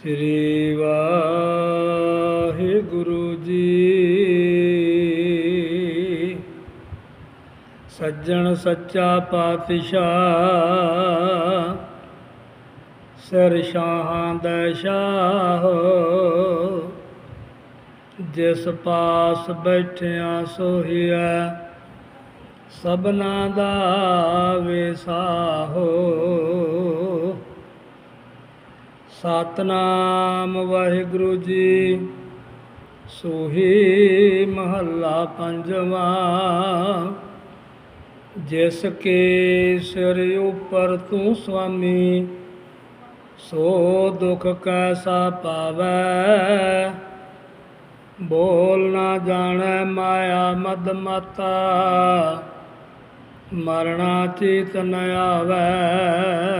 ਸ੍ਰੀ ਵਾਹਿਗੁਰੂ ਜੀ। ਸੱਜਣ ਸੱਚਾ ਪਾਤਸ਼ਾਹ, ਸਿਰ ਸ਼ਾਹਾਂ ਦਾ ਸ਼ਾਹ। ਜਿਸ ਪਾਸ ਬੈਠਿਆ ਸੋਹੀਆ, ਸਭਨਾ ਦਾ ਵਿਸਾਹੋ ਸਤਨਾਮ ਵਾਹਿਗੁਰੂ ਜੀ। ਸੋਹੀ ਮਹੱਲਾ ਪੰਜਵਾ। ਜਿਸ ਕੇ ਸਿਰ ਉਪਰ ਤੂੰ ਸੁਆਮੀ ਸੋ ਦੁਖ ਕੈਸਾ ਪਾਵੈ? ਬੋਲ ਨਾ ਜਾਣੈ ਮਾਇਆ ਮਦ ਮਤਾ ਮਰਣਾ ਚੇਤ ਨ ਆਵੈ।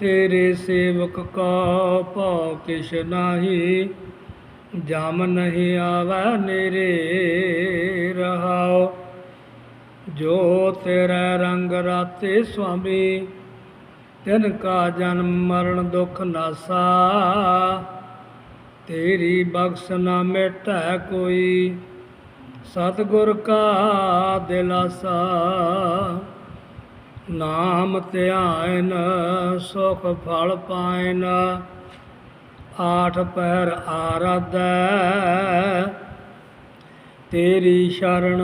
ਤੇਰੇ ਸੇਵਕ ਕਾ ਭਉ ਕਿਛ ਨਾਹੀ, ਜਮ ਨਹੀਂ ਆਵੈ ਨੇਰੇ ਰਹਾਉ। ਜੋ ਤੇਰਾ ਰੰਗ ਰਾਤੇ ਸੁਆਮੀ, ਤਿਨ ਕਾ ਜਨਮ ਮਰਨ ਦੁਖ ਨਾਸਾ। ਤੇਰੀ ਬਖਸ਼ ਨਾ ਮਿਟੈ ਕੋਈ, ਸਤਿਗੁਰ ਕਾ ਦਿਲਾਸਾ। ਨਾਮ ਧਿਆਇਨ, ਸੁਖ ਫਲ ਪਾਇਨ। ਆਠ ਪੈਰ ਆਰਾਧੈ, ਤੇਰੀ ਸ਼ਰਨ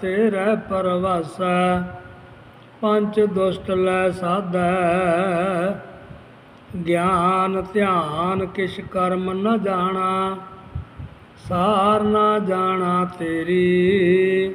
ਤੇਰੇ ਪਰਵਾਸੈ। ਪੰਜ ਦੁਸ਼ਟ ਲੈ ਸਾਧੈ, ਗਿਆਨ ਧਿਆਨ ਕਿਛ ਕਰਮ ਨ ਜਾਣਾ। ਸਾਰ ਨਾ ਜਾਣਾ ਤੇਰੀ।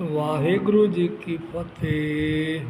ਵਾਹਿਗੁਰੂ ਜੀ ਕੀ ਫਤਿਹ।